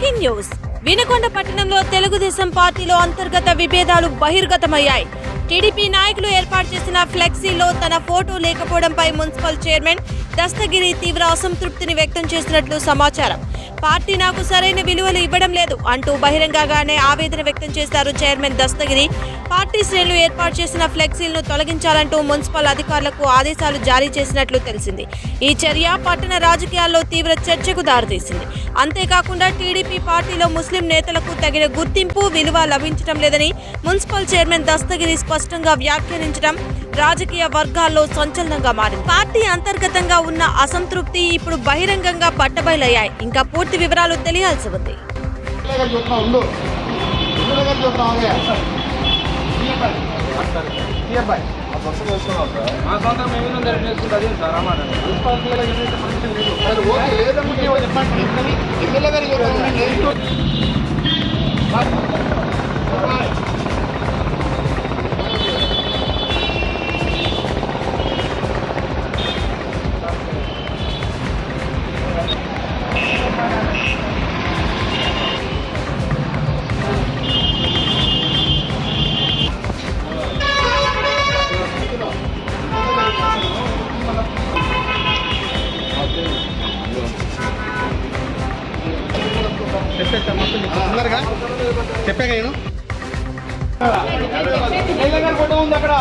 Breaking news. Vinukonda పట్టణంలో తెలుగుదేశం పార్టీలో అంతర్గత విభేదాలు బహిర్గతమయ్యాయి. టీడీపీ నాయకులు ఏర్పాటు చేసిన ఫ్లెక్సీలో తన ఫోటో లేకపోవడంపై మున్సిపల్ చైర్మన్ దస్తగిరి తీవ్ర అసంతృప్తిని వ్యక్తం చేసినట్లు సమాచారం. పార్టీ నాకు సరైన విలువలు ఇవ్వడం లేదు అంటూ బహిరంగంగానే ఆవేదన వ్యక్తం చేశారు చైర్మన్ దస్తగిరి. పార్టీ శ్రేణులు ఏర్పాటు చేసిన ఫ్లెక్సీలను తొలగించాలంటూ మున్సిపల్ అధికారులకు ఆదేశాలు జారీ చేసినట్లు తెలిసింది. ఈ చర్య పట్టణ రాజకీయాల్లో తీవ్ర చర్చకు దారితీసింది. అంతేకాకుండా టీడీపీ పార్టీలో ముస్లిం నేతలకు తగిన గుర్తింపు విలువ లభించడం లేదని మున్సిపల్ చైర్మన్ దస్తగిరి స్పష్టంగా వ్యాఖ్యానించడం రాజకీయ వర్గాల్లో సంచలనంగా మారింది. పార్టీ అంతర్గతంగా ఉన్న అసంతృప్తి ఇప్పుడు బహిరంగంగా పట్టబయలయ్యాయి ఇంకా పూర్తి వివరాలు తెలియాల్సి ఉంది. దగ్గర చూస్తున్నా చెప్పేస్తా మొత్తం తొందరగా చెప్పాక నేను ఫోటో ఉంది అక్కడ